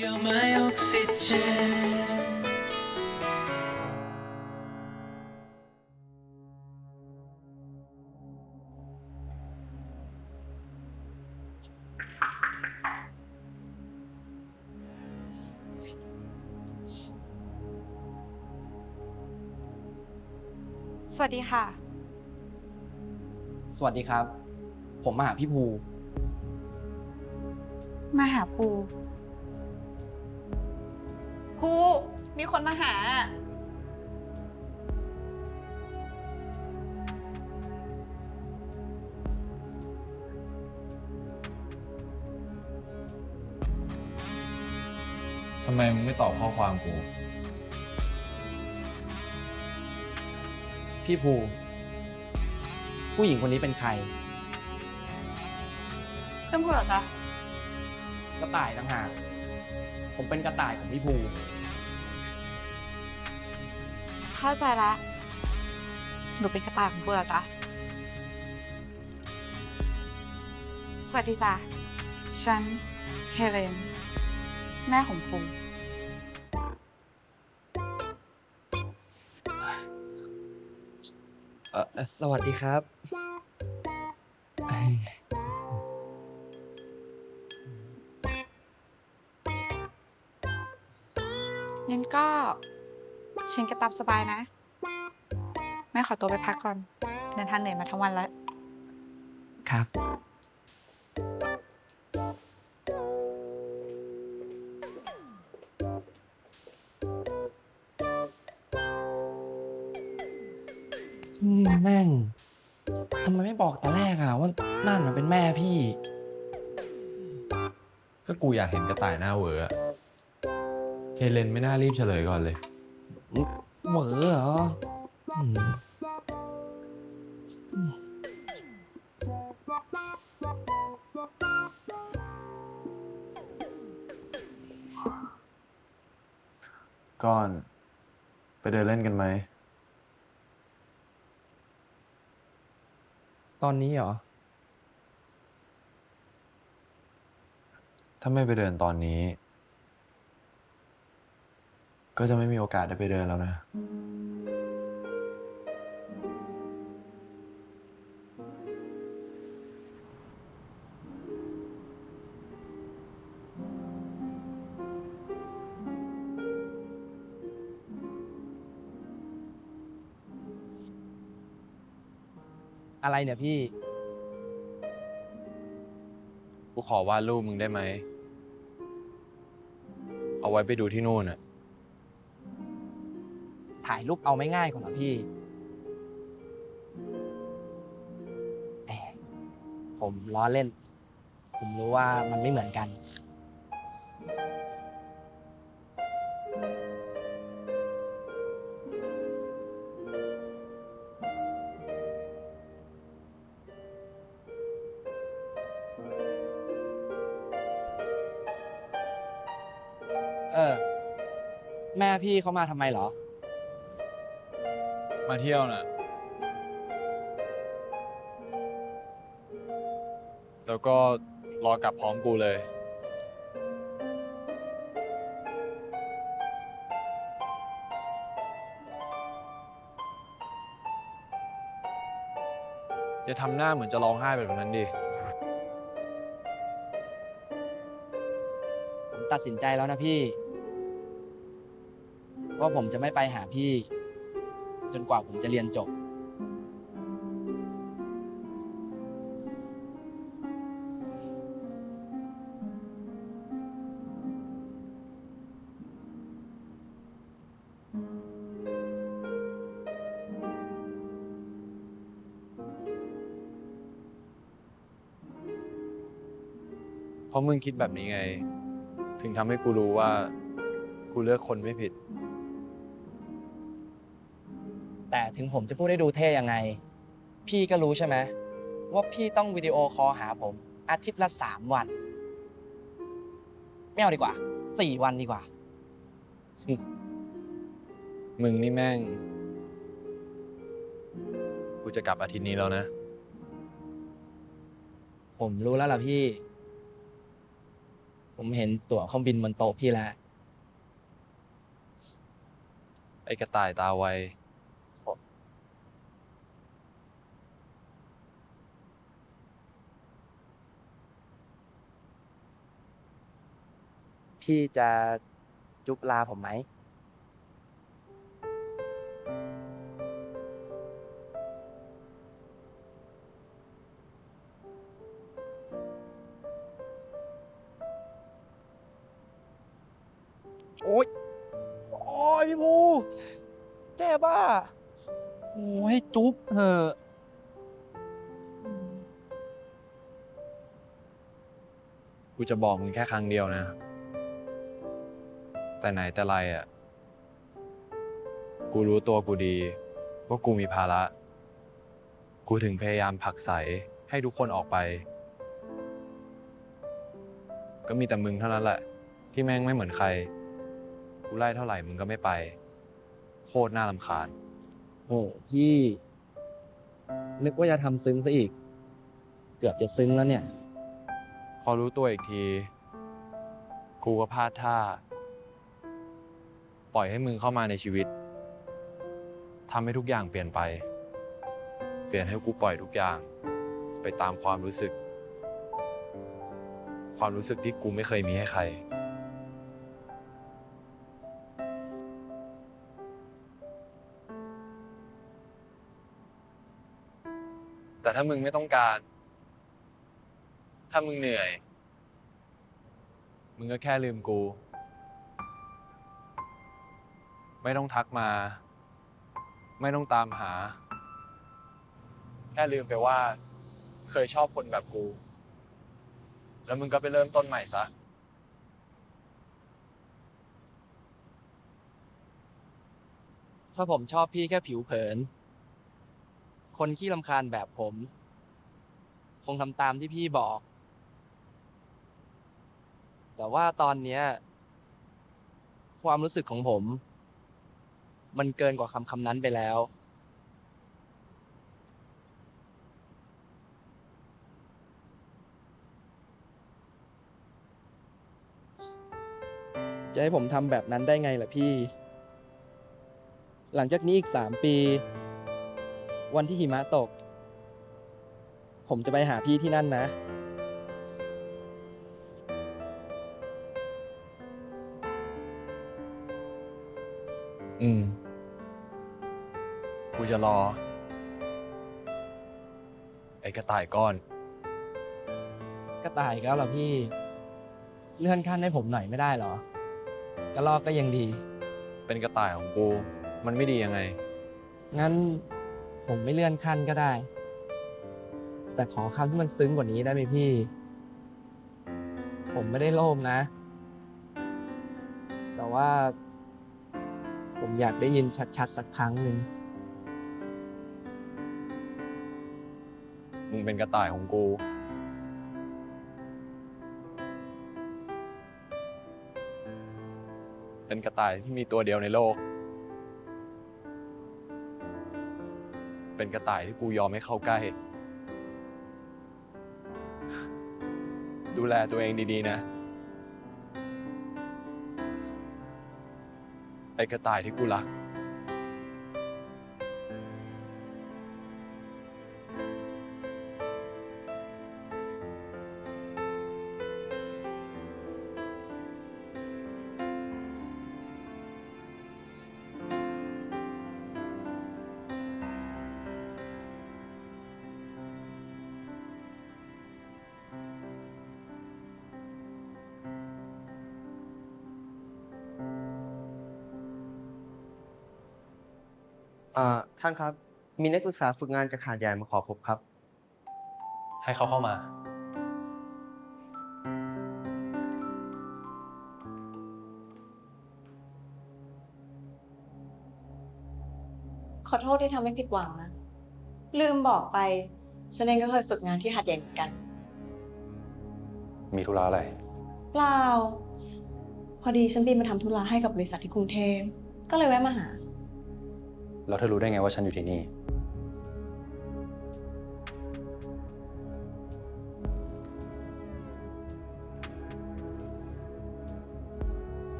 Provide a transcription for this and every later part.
You're my oxygen. สวัสดีค่ะ สวัสดีครับ ผมมาหาพี่ภู มาหาภูภู มีคนมาหา ทำไมมึงไม่ตอบข้อความกู พี่ภู ผู้หญิงคนนี้เป็นใคร เพื่อนพูดเหรอจ๊ะ กระต่ายต่างหาก ผมเป็นกระต่ายของพี่ภู เข้าใจละหนูเป็นกระต่ายของภูเหรอจ๊ะสวัสดีจ้ะ ฉัน เฮเลน แม่ของภูเออสวัสดีครับ งั้นก็ เชิญกระตับสบายนะ แม่ขอตัวไปพักก่อนเดินทางเหนื่อยมาทั้งวันแล้ว ครับอืมแม่งทำไมไม่บอกแต่แรกอะว่านั่นน่ะเป็นแม่พี่ ก็กูอยากเห็นกระต่ายหน้าเหวออะเฮเลนไม่น่ารีบเฉลยก่อนเลย เหวอเหรออืมก่อน ไปเดินเล่นกันไหม ตอนนี้เหรอ ถ้าไม่ไปเดินตอนนี้ ก็จะไม่มีโอกาสได้ไปเดินแล้วนะ อะไรเนี่ยพี่ กูขอวาดรูปมึงได้ไหม เอาไว้ไปดูที่นู่นอะ ถ่ายรูปเอาไม่ง่ายกว่าเหรอพี่ ผมล้อเล่น ผมรู้ว่ามันไม่เหมือนกัน เออ แม่พี่เขามาทำไมเหรอ มาเที่ยวน่ะแล้วก็รอกลับพร้อมกูเลย จะทำหน้าเหมือนจะร้องไห้แบบนั้นดิ ผมตัดสินใจแล้วนะพี่ ว่าผมจะไม่ไปหาพี่ จนกว่าผมจะเรียนจบ เพราะมึงคิดแบบนี้ไง ถึงทำให้กูรู้ว่า กูเลือกคนไม่ผิด แต่ถึงผมจะพูดให้ดูเท่ยังไง พี่ก็รู้ใช่ไหมว่าพี่ต้องวิดีโอคอลหาผม อาทิตย์ละสามวันไม่เอาดีกว่าสี่วันดีกว่า มึงนี่แม่ง กูจะกลับอาทิตย์นี้แล้วนะ ผมรู้แล้วล่ะพี่ ผมเห็นตั๋วเครื่องบินบนโต๊ะพี่แล้ว ไอ้กระต่ายตาไว พี่จะจุบลาผมไหม โอ๊ย โอ๊ยพี่ภูเจ็บอะโอ้ยจุ๊บเถอะกูจะบอกมึงแค่ครั้งเดียวนะ แต่ไหนแต่ไรอะ กูรู้ตัวกูดีว่ากูมีภาระ กูถึงพยายามผลักใสให้ทุกคนออกไป ก็มีแต่มึงเท่านั้นแหละ ที่แม่งไม่เหมือนใคร กูไล่เท่าไหร่มึงก็ไม่ไป โคตรน่ารำคาญโอ้พี่ นึกว่าจะทำซึ้งซะอีก เกือบจะซึ้งแล้วเนี่ย พอรู้ตัวอีกที กูก็พลาดท่า ปล่อยให้มึงเข้ามาในชีวิตทำให้ทุกอย่างเปลี่ยนไป เปลี่ยนให้กูปล่อยทุกอย่าง ไปตามความรู้สึก ความรู้สึกที่กูไม่เคยมีให้ใคร แต่ถ้ามึงไม่ต้องการ ถ้ามึงเหนื่อย มึงก็แค่ลืมกู ไม่ต้องทักมา ไม่ต้องตามหา แค่ลืมไปว่า เคยชอบคนแบบกู แล้วมึงก็ไปเริ่มต้นใหม่ซะ ถ้าผมชอบพี่แค่ผิวเผิน คนขี้ลำคาญแบบผม คงทำตามที่พี่บอก แต่ว่าตอนเนี้ย ความรู้สึกของผม มันเกินกว่าคำคำนั้นไปแล้ว จะให้ผมทำแบบนั้นได้ไงล่ะพี่ หลังจากนี้อีกสามปี วันที่หิมะตก ผมจะไปหาพี่ที่นั่นนะอืม จะรอ ไอ้กระต่ายก้อนก็ตายอีกแล้วเหรอพี่ เลื่อนขั้นให้ผมหน่อยไม่ได้เหรอ กระลอกก็ยังดี เป็นกระต่ายของกู มันไม่ดียังไง งั้นผมไม่เลื่อนขั้นก็ได้ แต่ขอคำที่มันซึ้งกว่านี้ได้ไหมพี่ ผมไม่ได้โลภนะ แต่ว่า ผมอยากได้ยินชัดๆสักครั้งหนึ่ง มึงเป็นกระต่ายของกู เป็นกระต่ายที่มีตัวเดียวในโลก เป็นกระต่ายที่กูยอมให้เข้าใกล้ ดูแลตัวเองดีๆนะ ไอ้กระต่ายที่กูรัก อ่าท่านครับ มีนักศึกษาฝึกงานจากหาดใหญ่มาขอพบครับ ให้เขาเข้ามา ขอโทษที่ทำให้ผิดหวังนะ ลืมบอกไปฉันเองก็เคยฝึกงานที่หัดใหญ่เหมือนกัน มีธุระอะไร เปล่า พอดีฉันบินมาทำธุระให้กับบริษัทที่กรุงเทพก็เลยแวะมาหา แล้วเธอรู้ได้ไงว่าฉันอยู่ที่นี่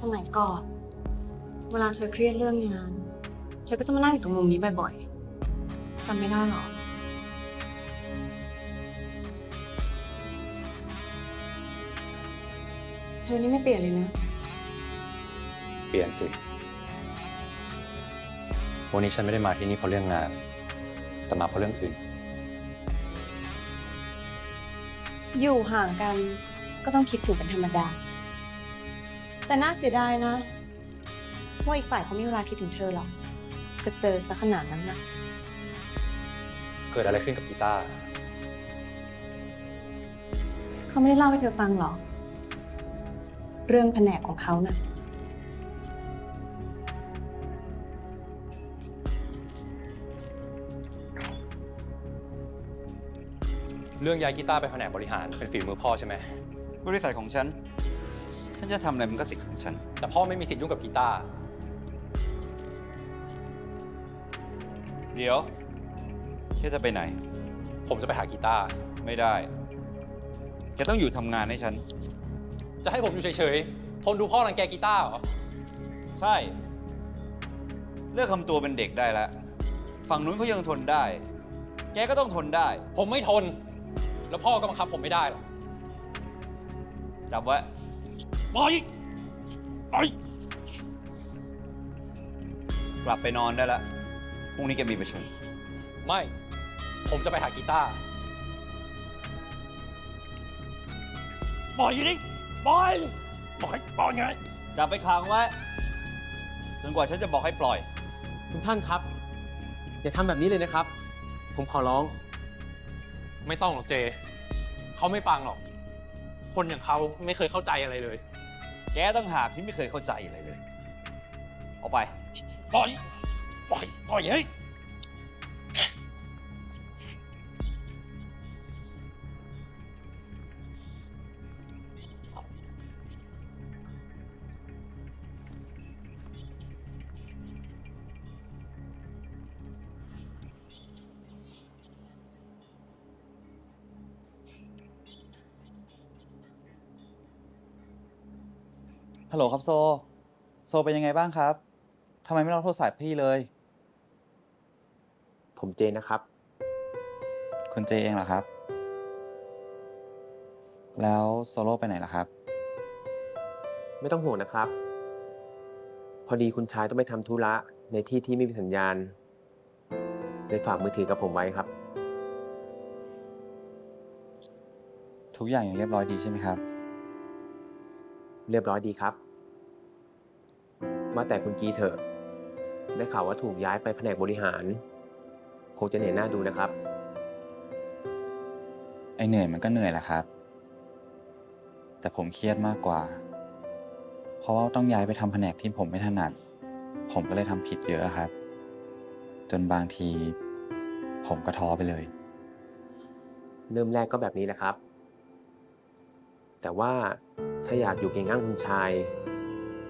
สมัยก่อน เวลาเธอเครียดเรื่องงาน เธอก็จะมานั่งอยู่ตรงมุมนี้บ่อยๆจำไม่ได้หรอก เธอนี่ไม่เปลี่ยนเลยนะ ปลี่ยนสิวันนี้ฉันไม่ได้มาที่นี่เพราะเรื่องงาน แต่มาเพราะเรื่องอื่น อยู่ห่างกันก็ต้องคิดถึงเป็นธรรมดา แต่น่าเสียดายนะ ว่าอีกฝ่ายเขาไม่มีเวลาคิดถึงเธอหรอกก็เจอซะขนาดนั้นนะเกิดอะไรขึ้นกับกีตาร์เขาไม่ได้เล่าให้เธอฟังหรอกเรื่องแผนกของเขาน่ะ เรื่องย้ายกีตาร์ไปแผนกบริหารเป็นฝีมือพ่อใช่ไหม บริษัทของฉัน ฉันจะทำอะไรมันก็สิทธิ์ของฉัน แต่พ่อไม่มีสิทธิ์ยุ่งกับกีตาร์เดี๋ยวแกจะไปไหน ผมจะไปหากีตาร์ไม่ได้แกต้องอยู่ทำงานให้ฉัน จะให้ผมอยู่เฉยๆทนดูพ่อรังแกกีตาร์เหรอใช่ เลิกทำตัวเป็นเด็กได้แล้ว ฝั่งนู้นเขายังทนได้ แกก็ต้องทนได้ ผมไม่ทน แล้วพ่อก็บังคับผมไม่ได้หรอกจับไว้ปล่อยปล่อยกลับไปนอนได้แล้วพรุ่งนี้แกมีประชุม ไม่ ผมจะไปหากีตาร์ปล่อยดิปล่อยบอกให้ปล่อยไงจับไปขังไว้จนกว่าฉันจะบอกให้ปล่อย คุณท่านครับ อย่าทำแบบนี้เลยนะครับ ผมขอร้อง ไม่ต้องหรอกเจ เขาไม่ฟังหรอก คนอย่างเขาไม่เคยเข้าใจอะไรเลย แกต้องหากที่ไม่เคยเข้าใจอะไรเลย เอาไป ปล่อย ปล่อย ปล่อยเฮ้ย ฮัลโหลครับโซ โซเป็นยังไงบ้างครับ ทำไมไม่รับโทรศัพท์พี่เลย ผมเจนะครับ คุณเจเองเหรอครับ แล้วโซโล่ไปไหนล่ะครับ ไม่ต้องห่วงนะครับ พอดีคุณชายต้องไปทำธุระในที่ที่ไม่มีสัญญาณเลยฝากมือถือกับผมไว้ครับ ทุกอย่างยังเรียบร้อยดีใช่ไหมครับ เรียบร้อยดีครับ ว่าแต่คุณกีเถอะ ได้ข่าวว่าถูกย้ายไปแผนกบริหาร คงจะเหนื่อยหน้าดูนะครับ ไอเหนื่อยมันก็เหนื่อยแหละครับ แต่ผมเครียดมากกว่า เพราะว่าต้องย้ายไปทำแผนกที่ผมไม่ถนัด ผมก็เลยทำผิดเยอะครับ จนบางที ผมก็ท้อไปเลย เริ่มแรกก็แบบนี้แหละครับ แต่ว่าถ้าอยากอยู่เก่งข้างคุณชาย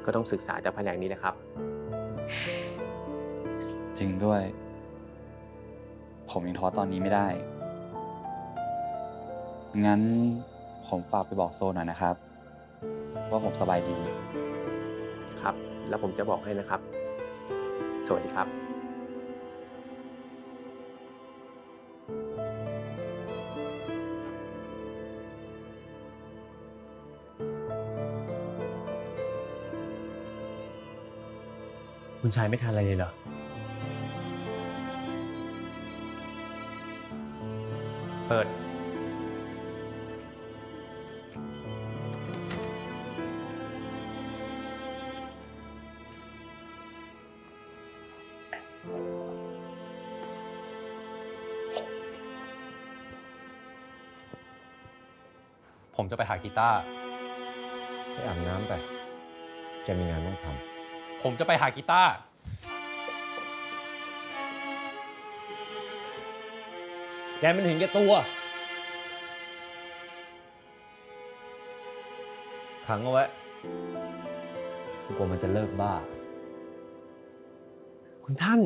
ก็ต้องศึกษาจากแผนกนี้แหละครับ จริงด้วย ผมยังท้อตอนนี้ไม่ได้ งั้นผมฝากไปบอกโซหน่อยนะครับ ว่าผมสบายดี ครับ แล้วผมจะบอกให้นะครับ สวัสดีครับ คุณชายไม่ทานอะไรเลยเหรอ เปิด ผมจะไปหากีตาร์ไปอาบน้ำไป แกมีงานต้องท ผมจะไปหากีตาร์ำแกมันเห็นแก่ตัว ขังเอาไว้กูกลัวมันจะเลิกบ้า คุณท่าน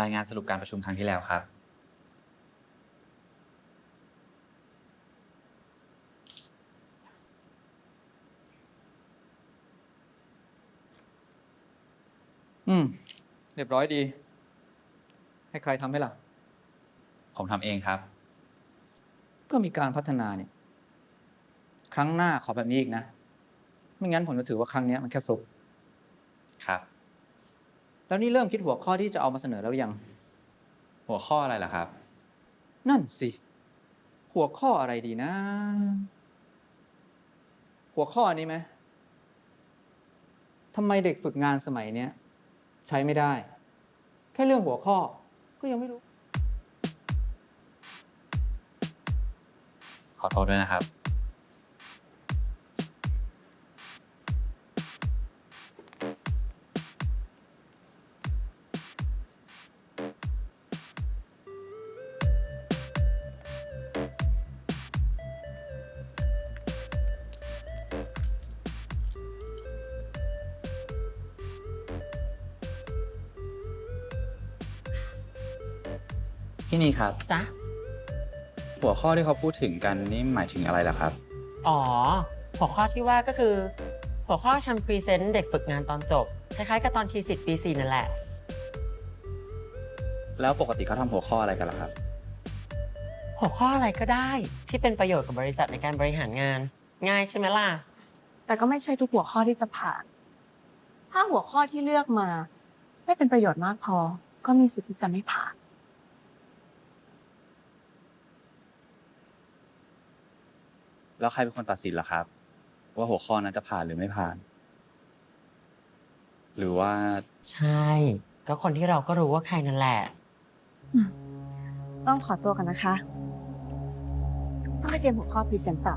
รายงานสรุปการประชุมครั้งที่แล้วครับ อืม เรียบร้อยดี ให้ใครทำให้ล่ะ ผมทำเองครับ ก็มีการพัฒนาเนี่ย ครั้งหน้าขอแบบนี้อีกนะ ไม่งั้นผมจะถือว่าครั้งเนี้ยมันแค่ฟลุกครับ แล้วนี่เริ่มคิดหัวข้อที่จะเอามาเสนอแล้วหรือยัง หัวข้ออะไรล่ะครับ นั่นสิ หัวข้ออะไรดีนะ หัวข้ออันนี้ไหมทำไมเด็กฝึกงานสมัยเนี้ยใช้ไม่ได้ แค่เรื่องหัวข้อก็ยังไม่รู้ ขอโทษด้วยนะครับ ครับ จ๊ะ หัวข้อที่เขาพูดถึงกันนี่หมายถึงอะไรล่ะครับ อ๋อ หัวข้อที่ว่าก็คือ หัวข้อทำพรีเซนต์เด็กฝึกงานตอนจบ คล้ายๆกับตอนทีสิทธิ์ปีสี่นั่นแหละ แล้วปกติเขาทำหัวข้ออะไรกันล่ะครับ หัวข้ออะไรก็ได้ที่เป็นประโยชน์กับบริษัทในการบริหารงาน ง่ายใช่ไหมล่ะ แต่ก็ไม่ใช่ทุกหัวข้อที่จะผ่าน ถ้าหัวข้อที่เลือกมา ไม่เป็นประโยชน์มากพอ ก็มีสิทธิ์ที่จะไม่ผ่าน แล้วใครเป็นคนตัดสินล่ะครับ ว่าหัวข้อนั้นจะผ่านหรือไม่ผ่าน หรือว่าใช่ ก็คนที่เราก็รู้ว่าใครนั่นแหละ ต้องขอตัวกันนะคะ ต้องไปเตรียมหัวข้อพรีเซนต์ต่อ